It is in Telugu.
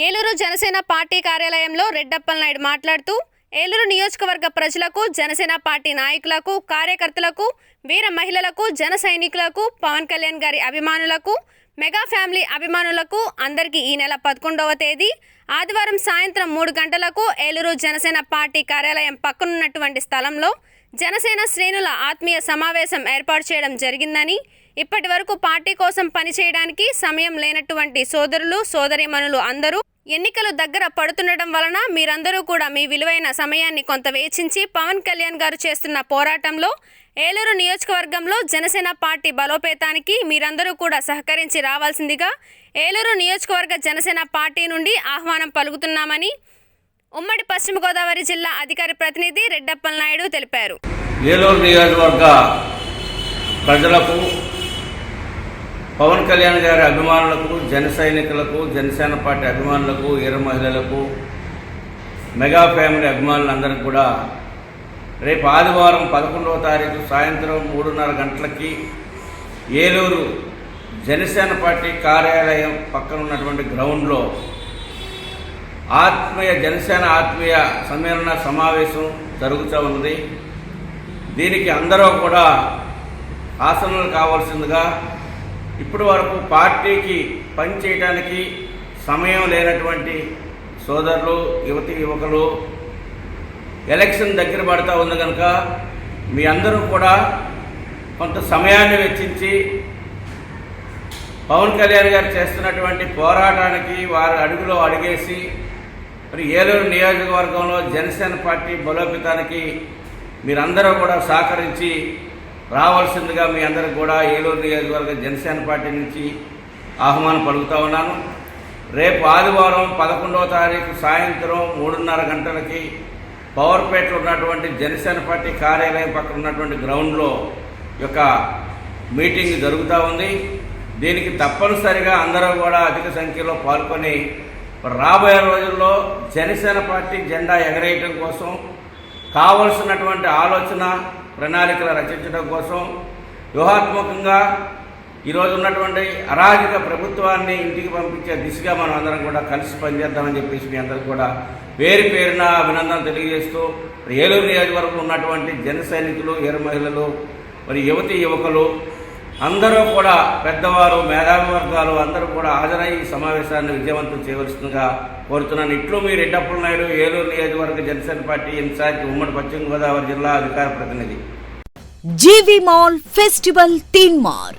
ఏలూరు జనసేన పార్టీ కార్యాలయంలో రెడ్డప్పలనాయుడు మాట్లాడుతూ ఏలూరు నియోజకవర్గ ప్రజలకు జనసేన పార్టీ నాయకులకు కార్యకర్తలకు వీర మహిళలకు జన సైనికులకు పవన్ కళ్యాణ్ గారి అభిమానులకు మెగా ఫ్యామిలీ అభిమానులకు అందరికీ ఈ నెల పదకొండవ తేదీ ఆదివారం సాయంత్రం మూడు గంటలకు ఏలూరు జనసేన పార్టీ కార్యాలయం పక్కనున్నటువంటి స్థలంలో జనసేన శ్రేణుల ఆత్మీయ సమావేశం ఏర్పాటు చేయడం జరిగిందని ఇప్పటి వరకు పార్టీ కోసం పనిచేయడానికి సమయం లేనటువంటి సోదరులు సోదరిమణులు అందరూ ఎన్నికలు దగ్గర పడుతుండటం వలన మీరందరూ కూడా మీ విలువైన సమయాన్ని కొంత వేచించి పవన్ కళ్యాణ్ గారు చేస్తున్న పోరాటంలో ఏలూరు నియోజకవర్గంలో జనసేన పార్టీ బలోపేతానికి మీరందరూ కూడా సహకరించి రావాల్సిందిగా ఏలూరు నియోజకవర్గ జనసేన పార్టీ నుండి ఆహ్వానం పలుకుతున్నామని ఉమ్మడి పశ్చిమ గోదావరి జిల్లా అధికారి ప్రతినిధి రెడ్డప్పల నాయుడు తెలిపారు. ఏలూరు నియోజకవర్గ ప్రజలకు పవన్ కళ్యాణ్ గారి అభిమానులకు జన సైనికులకు జనసేన పార్టీ అభిమానులకు ఈర మహిళలకు మెగా ఫ్యామిలీ అభిమానులందరికీ కూడా రేపు ఆదివారం పదకొండవ తారీఖు సాయంత్రం మూడున్నర గంటలకి ఏలూరు జనసేన పార్టీ కార్యాలయం పక్కన ఉన్నటువంటి గ్రౌండ్లో ఆత్మీయ జనసేన ఆత్మీయ సమ్మేళన సమావేశం జరుగుతూ ఉన్నది. దీనికి అందరూ కూడా ఆసనాలు కావాల్సిందిగా ఇప్పటి వరకు పార్టీకి పనిచేయడానికి సమయం లేనటువంటి సోదరులు యువతి యువకులు ఎలక్షన్ దగ్గర పడతా ఉంది కనుక మీ అందరూ కూడా కొంత సమయాన్ని వెచ్చించి పవన్ కళ్యాణ్ గారు చేస్తున్నటువంటి పోరాటానికి వారు అడుగులో అడిగేసి మరి ఏలూరు నియోజకవర్గంలో జనసేన పార్టీ బలోపేతానికి మీరందరూ కూడా సహకరించి రావాల్సిందిగా మీ అందరికి కూడా ఏలూరు నియోజకవర్గ జనసేన పార్టీ నుంచి ఆహ్వానం పలుకుతా ఉన్నాను. రేపు ఆదివారం పదకొండవ తారీఖు సాయంత్రం మూడున్నర గంటలకి పవర్పేటలో ఉన్నటువంటి జనసేన పార్టీ కార్యాలయం పక్కన ఉన్నటువంటి గ్రౌండ్లో యొక్క మీటింగ్ జరుగుతూ ఉంది. దీనికి తప్పనిసరిగా అందరూ కూడా అధిక సంఖ్యలో పాల్గొని రాబోయే రోజుల్లో జనసేన పార్టీ జెండా ఎగరేయటం కోసం కావలసినటువంటి ఆలోచన ప్రణాళికలు రచించడం కోసం వ్యూహాత్మకంగా ఈరోజు ఉన్నటువంటి అరాజక ప్రభుత్వాన్ని ఇంటికి పంపించే దిశగా మనం అందరం కూడా కలిసి పనిచేద్దామని చెప్పేసి మీ అందరికి కూడా పేరు పేరున అభినందన తెలియజేస్తూ ఏలూరు నియోజకవర్గం ఉన్నటువంటి జన సైనికులు ఏరు మహిళలు మరి యువతి యువకులు అందరూ కూడా పెద్దవారు మేధావి వర్గాలు అందరూ కూడా హాజరై ఈ సమావేశాన్ని విజయవంతం చేయవలసిందిగా కోరుతున్నాను. ఇట్లు మీ రెడ్డప్పల నాయుడు ఏలూరు నియోజకవర్గ జనసేన పార్టీ ఇన్ఛార్జ్ ఉమ్మడి పశ్చిమ గోదావరి జిల్లా అధికార ప్రతినిధి. జీవి మాల్ ఫెస్టివల్ తీన్ మార్